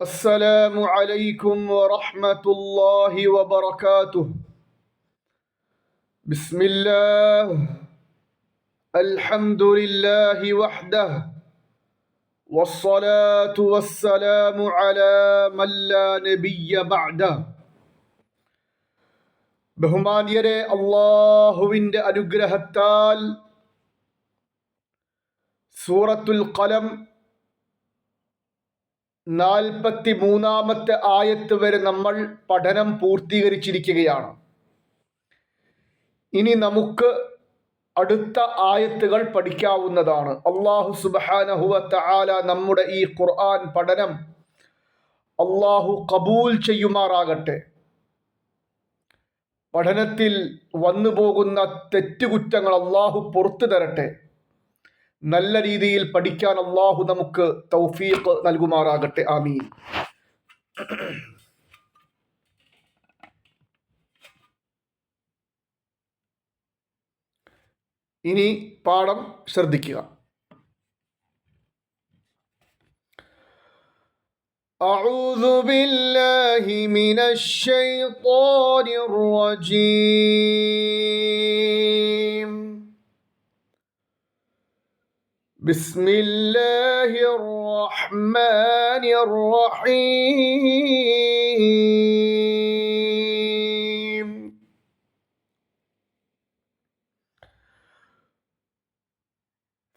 السلام عليكم ورحمة الله وبركاته بسم الله الحمد لله وحده والصلاة والسلام على من لا نبي بعده ബഹുമാന്യരെ അള്ളാഹുവിൻ്റെ അനുഗ്രഹത്താൽ സൂറത്തുൽ കലം നാൽപ്പത്തി മൂന്നാമത്തെ ആയത്ത് വരെ നമ്മൾ പഠനം പൂർത്തീകരിച്ചിരിക്കുകയാണ്. ഇനി നമുക്ക് അടുത്ത ആയത്തുകൾ പഠിക്കാവുന്നതാണ്. അള്ളാഹു സുബാനഹുവ തആല നമ്മുടെ ഈ ഖുർആൻ പഠനം അള്ളാഹു കബൂൽ ചെയ്യുമാറാകട്ടെ. പഠനത്തിൽ വന്നു പോകുന്ന തെറ്റുകുറ്റങ്ങൾ അള്ളാഹു പുറത്തു തരട്ടെ. നല്ല രീതിയിൽ പഠിക്കാൻ അള്ളാഹു നമുക്ക് തൗഫീഖ് നൽകുമാറാകട്ടെ ആമീൻ ഇനി പാഠം ശ്രദ്ധിക്കുക أعوذ بالله من الشيطان الرجيم بسم الله الرحمن الرحيم.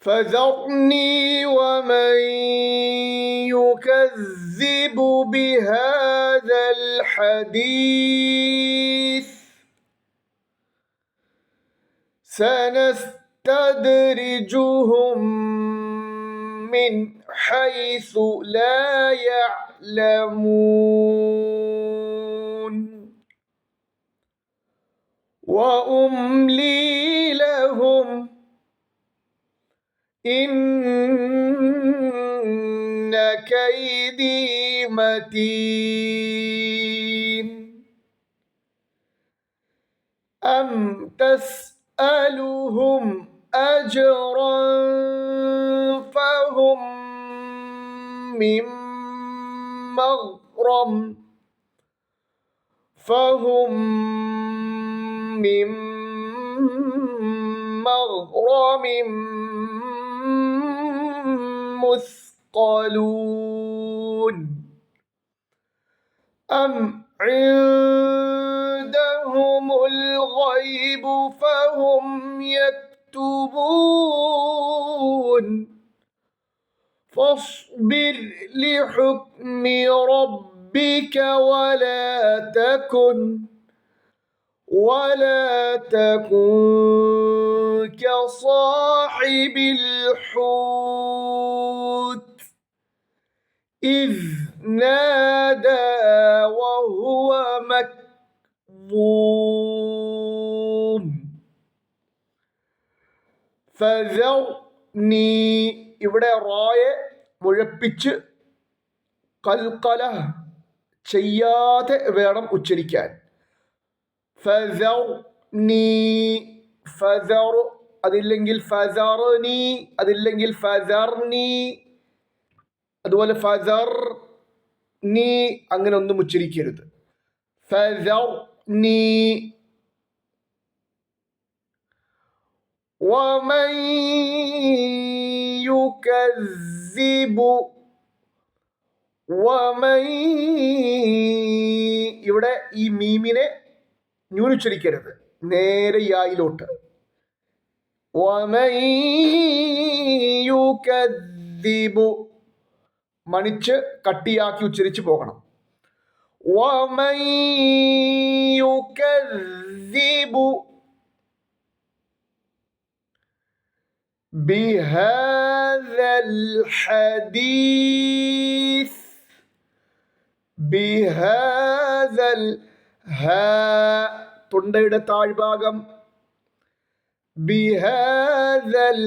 فذرني ومن يكذب بهذا الحديث. تدرجهم من حيث لا يعلمون. وأملي لهم إن كيدي متين. أم تسألهم أجرا فهم من مغرم فهم من مغرم مثقلون. أم عندهم الغيب فهم يكتبون فاصبر لحكم ربك ولا تكن ولا تكن كصاحب الحوت. إذ نادى وهو مكظوم. നീ ഇവിടെ റോയെ മുഴപ്പിച്ച് കൽക്കല ചെയ്യാതെ വേണം ഉച്ചരിക്കാൻ. നീ അതില്ലെങ്കിൽ ഫസറുനി അതില്ലെങ്കിൽ ഫസർനി അതുപോലെ ഫസർ നീ അങ്ങനെ ഒന്നും ഉച്ചരിക്കരുത്. ഫസർ നീ ومن يكذب ومن ഇവിടെ ഈ മീമിനെ ന്യൂനുച്ചരിക്കരുത് നേരെ യായിലോട്ട് ومن يكذب മണിച്ച് കട്ടിയാക്കി ഉച്ചരിച്ച് പോകണം ومن يكذب بهذا الحديث بهذا ها തൊണ്ടയുടെ താഴ്ഭാഗം ബിഹാദൽ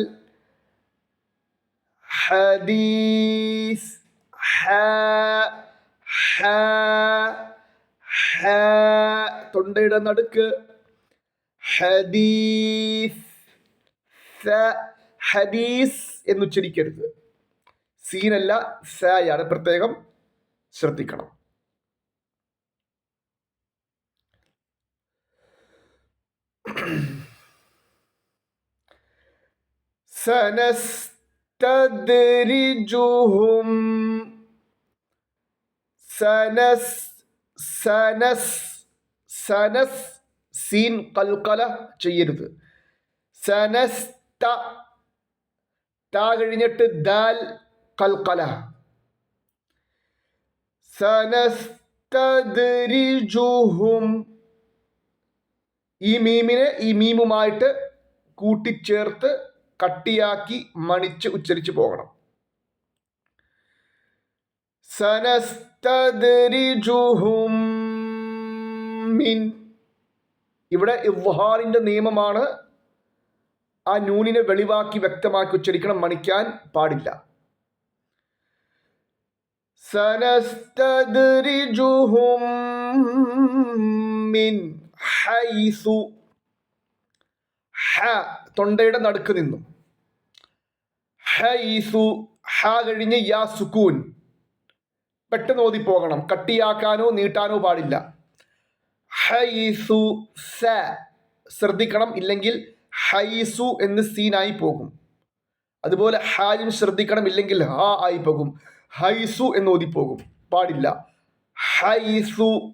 ഹദീസ് ഹ ഹ ഹ തൊണ്ടയുടെ നടുക്ക് ഹദീസ് ഹദീസ് എന്ന് എന്നുച്ചരിക്കരുത്. സീനല്ല സായാണ്. പ്രത്യേകം ശ്രദ്ധിക്കണം. സനസ്തദ്രിജുഹും സനസ് സനസ് സനസ് സീൻ കൽക്കല ചെയ്യരുത്. സനസ്ത താ കഴിഞ്ഞിട്ട് ദാൽ കൽക്കല. സനസ്തദ്രിജുഹും. ഈ മീമിനെ ഈ മീമുമായിട്ട് കൂട്ടിച്ചേർത്ത് കട്ടിയാക്കി മണിച്ച് ഉച്ചരിച്ചു പോകണം. സനസ്തദ്രിജുഹും. മിൻ. ഇവിടെ ഇവ്ഹാറിന്റെ നിയമമാണ് ആ നൂനിനെ വെളിവാക്കി വ്യക്തമാക്കി ഉച്ചരിക്കണം മണിക്കാൻ പാടില്ല. മിൻ ഹ തൊണ്ടയുടെ നടുക്ക് നിന്നും. ഹൈസു ഹ കഴിഞ്ഞ് യാ സുക്കൂൻ. പെട്ടെന്ന് ഓതി പോകണം. കട്ടിയാക്കാനോ നീട്ടാനോ പാടില്ല. ഹൈസു സ ശ്രദ്ധിക്കണം ഇല്ലെങ്കിൽ ഹൈസു എന്ന് സീനായി പോകും. അതുപോലെ ഹായും ശ്രദ്ധിക്കണം ഇല്ലെങ്കിൽ ഹാ ആയി പോകും. ഹൈസു എന്ന് ഓതിപ്പോകും പാടില്ല. ഹൈസു.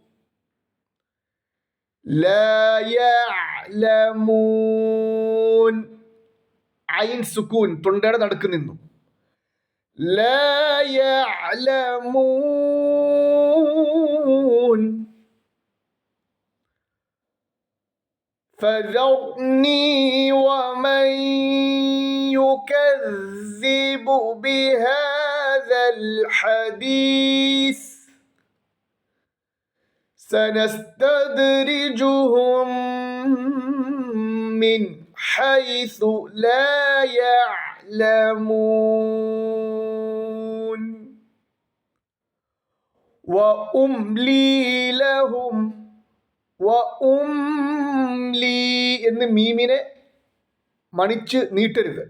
ഐൻ സുക്കൂൻ തൊണ്ടയുടെ നടുക്ക് നിന്നു. ലൂൻ فذرني ومن يكذب بهذا الحديث. سنستدرجهم من حيث لا يعلمون. وأملي لهم എന്ന് മീമിനെ മണിച്ച് നീട്ടരുത്.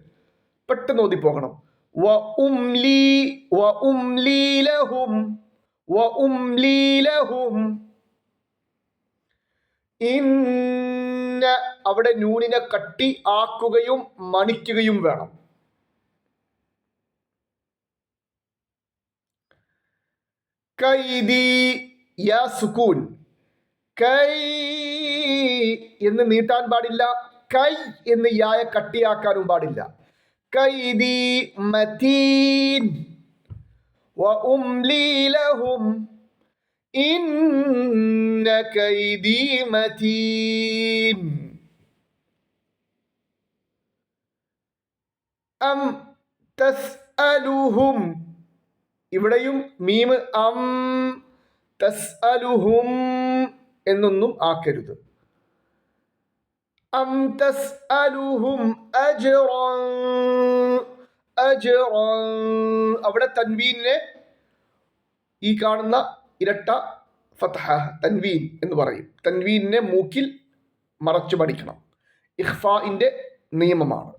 പെട്ടെന്ന് ഓതിപ്പോകണം. വ ഉം ലീ വ ഉം ലീലഹും വ ഉം ലീലഹും ഇന്ന അവിടെ നൂനിനെ കട്ടി ആക്കുകയും മണിക്കുകയും വേണം. കൈദി യാ സുക്കൂൻ കൈ എന്ന് നീട്ടാൻ പാടില്ല. കൈ എന്ന് യായ കട്ടിയാക്കാനും പാടില്ല. കൈദി മതീൻ. ലഹും. ഇന്ന കൈദി മതീൻ. അം തസ്അലുഹും. ഇവിടെയും മീം അം തസ്അലുഹും. എന്നൊന്നും ആക്കരുത്. അവിടെ തൻവീനെ ഈ കാണുന്ന ഇരട്ട ഫതഹ തൻവീൻ എന്ന് പറയും. തൻവീനെ മൂക്കിൽ മറച്ചു പഠിക്കണം. ഇഖ്ഫാഇന്റെ നിയമമാണ്.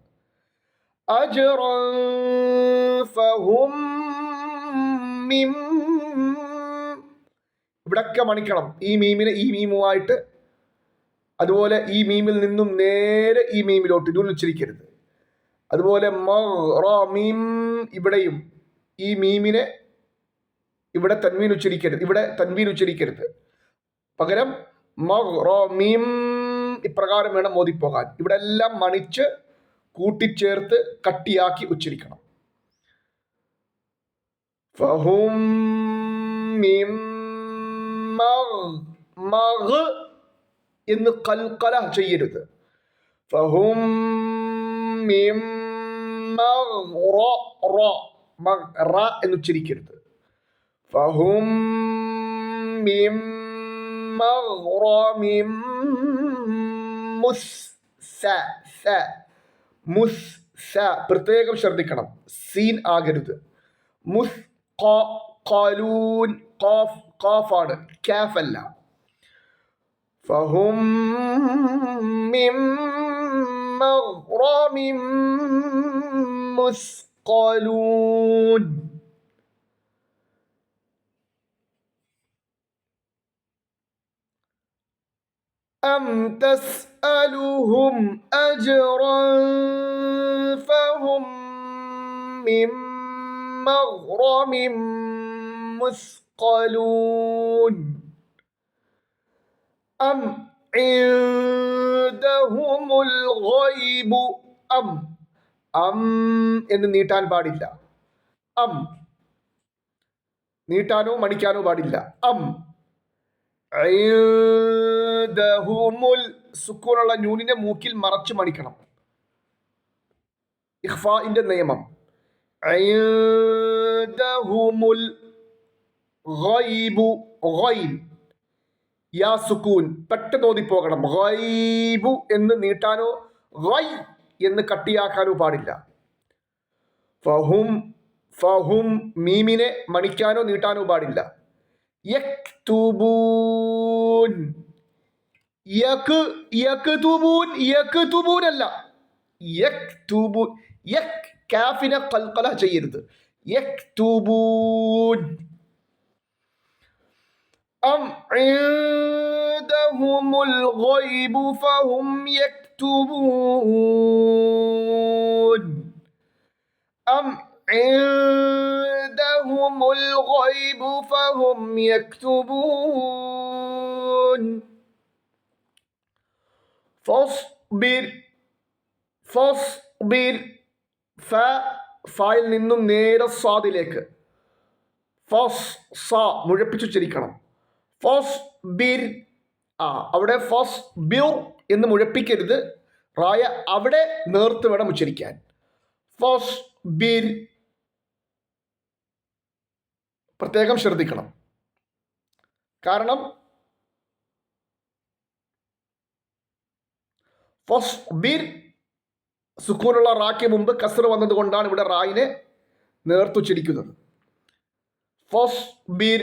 ഇവിടൊക്കെ മണിക്കണം. ഈ മീമിനെ ഈ മീമുമായിട്ട് അതുപോലെ ഈ മീമിൽ നിന്നും നേരെ ഈ മീമിലോട്ട് ഉച്ചരിക്കരുത് അതുപോലെ മീം ഇവിടെയും ഈ മീമിനെ ഇവിടെ തൻവീൻ ഉച്ചരിക്കരുത്. ഇവിടെ തൻവീൻ ഉച്ചരിക്കരുത്. പകരം മീം ഇപ്രകാരം വേണം മോദിപ്പോകാൻ. ഇവിടെ എല്ലാം മണിച്ച് കൂട്ടിച്ചേർത്ത് കട്ടിയാക്കി ഉച്ചരിക്കണം. ഫഹും മഗ് എന്ന് കൽക്കല ചെയ്യരുത്. ഫഹും എന്ന് ഉച്ചരിക്കരുത്. ഫഹും പ്രത്യേകം ശ്രദ്ധിക്കണം. സീൻ ആകരുത്. മുസ് കാലൂൻ കാഫ് കാഫാണ് കാഫ് فهم من مغرم مثقلون. أم تسألهم أجرا فهم من مغرم مثقلون؟ أم عندهم الغيب أم അം എന്ന് നീട്ടാൻ പാടില്ല അം നീട്ടാനോ മണിക്കാനോ പാടില്ല അം ഐദഹുമുൽ സുക്കൂനുള്ള ന്യൂനിനെ മൂക്കിൽ മറച്ച് മണിക്കണം ഇഖ്ഫാഇന്റെ നിയമം ഐദഹുമുൽ ഗൈബു ഗൈബ് യാ സുക്കൂൻ പെട്ടെന്ന് ഓതിപ്പോകണം ഗൈബു എന്ന് നീട്ടാനോ ഗൈ എന്ന് കട്ടിയാക്കാനോ പാടില്ല. ഫഹും ഫഹും മീമിനെ മണിക്കാനോ നീട്ടാനോ പാടില്ല. യക്തുബൂൻ. യക് യക്തുബൂൻ യക്തുബൂൻ അല്ല ചെയ്യരുത്. أم عندهم الغيب فهم يكتبون أم عندهم الغيب فهم يكتبون فاصبر ഫസ്ബിർ ഫ ഫായിൽ നിന്നും നേരെ സ്വാദിലേക്ക് ഫസ് സ മുഴപ്പിച്ചു ചരിക്കണം ഫസ് ബിർ ആ അവിടെ ഫസ് ബിർ എന്ന് മുഴപ്പിക്കരുത്. റായ അവിടെ നേർത്ത് വേണം ഉച്ചരിക്കാൻ. ഫസ് ബിർ പ്രത്യേകം ശ്രദ്ധിക്കണം. കാരണം ഫസ് ബിർ സുക്കൂനുള്ള റാക്ക് മുമ്പ് കസർ വന്നതുകൊണ്ടാണ് ഇവിടെ റായിനെ നേർത്തുച്ചിരിക്കുന്നത് ഫസ് ബിർ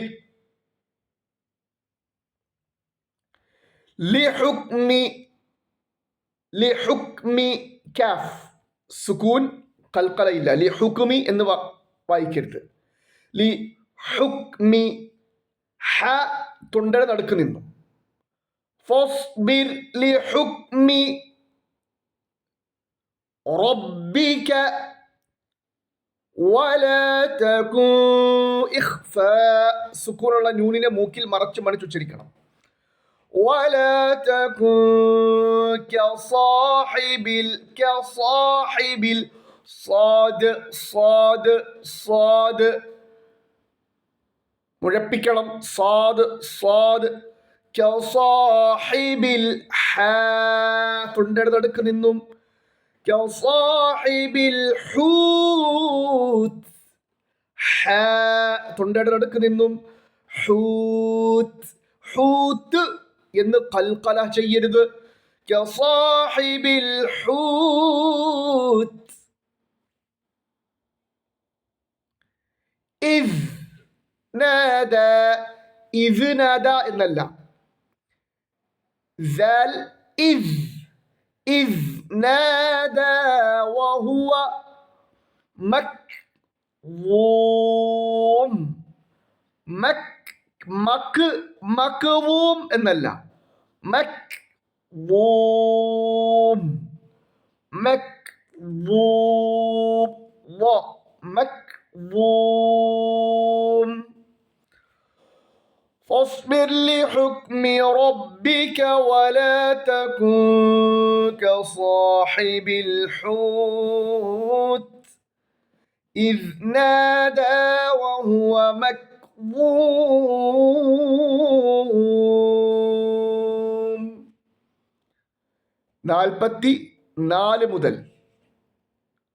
ലിഹുക്മി ലിഹുക്മി കാഫ് സുക്കൂൻ കൽക്കലയില്ല ലി ഹുക്മി എന്ന് വായിക്കരുത്. ലി ഹുക്മി ഹ തൊണ്ടയുടെ നടുക്ക് നിന്നു. ഫസ്ബിർ ലി ഹുക്മി റബ്ബിക സുക്കൂണുള്ള ന്യൂനിനെ മൂക്കിൽ മറച്ചു മണിച്ചുച്ചരിക്കണം ولا تكن كصاحب ال- كصاحب ال- صاد صاد صاد മുഴപ്പിക്കണം സാദ് സ്വാദ് കസാഹിബിൽ ഹാ തൊണ്ടയുടെ നടുക്ക് നിന്നും കസാഹിബിൽ ഹൂത്ത് ഹാ തൊണ്ടയുടെ നടുക്ക് നിന്നും ഹൂത്ത് ഹൂത്ത് എന്ന് കൽക്കല ചെയ്യരുത് കസാഹിബിൽ ഹൂത്ത് ഇവ് നാദ ഇവ് നാദ എന്നല്ല ذال إذ إذ نادى وهو مكظوم മക് മക്ക് മക്കവൂം എന്നല്ല മക് വൂം മക് വൂം വ മക് വൂം فاصبر لحكم ربك ولا تكن كصاحب الحوت إذ نادى وهو مكظوم നാൽപ്പത്തി നാല് മുതൽ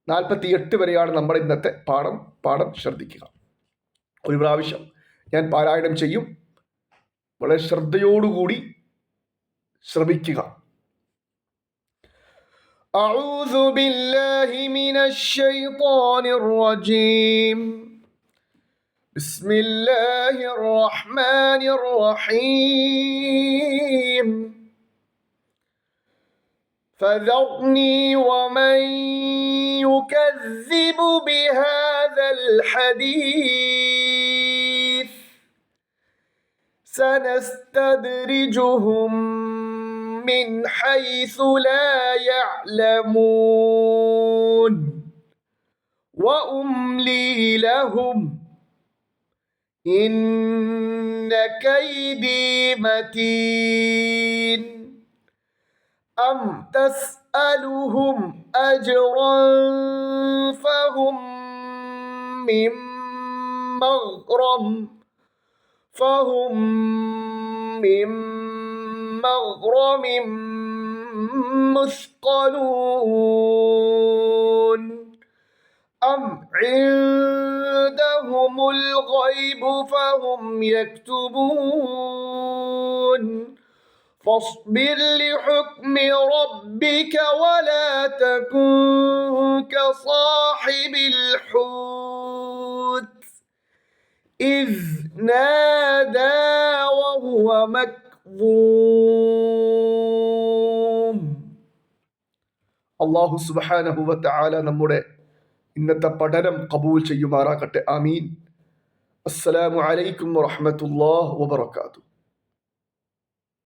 നാൽപ്പത്തി എട്ട് വരെയാണ് നമ്മുടെ ഇന്നത്തെ പാഠം പാഠം ശ്രദ്ധിക്കുക ഒരു പ്രാവശ്യം ഞാൻ പാരായണം ചെയ്യും വളരെ ശ്രദ്ധയോടുകൂടി ശ്രമിക്കുക أعوذ بالله من الشيطان الرجيم بسم الله الرحمن الرحيم. فذرني ومن يكذب بهذا الحديث. سنستدرجهم من حيث لا يعلمون. وأملي لهم إن كيدي متين. أم تسألهم أجرا فهم من مغرم فهم من مغرم مثقلون أم عندهم الغيب فهم يكتبون فاصبر لحكم ربك ولا تكن كصاحب الحوت إذ نادى وهو مكظوم അള്ളാഹു സുബാനഹുവത്ത ആല നമ്മുടെ ഇന്നത്തെ പഠനം കബൂൽ ചെയ്യുമാറാകട്ടെ. ആമീൻ. അസ്സലാമു അലൈക്കും വറഹമത്തുല്ലാഹ് വബർക്കാത്തു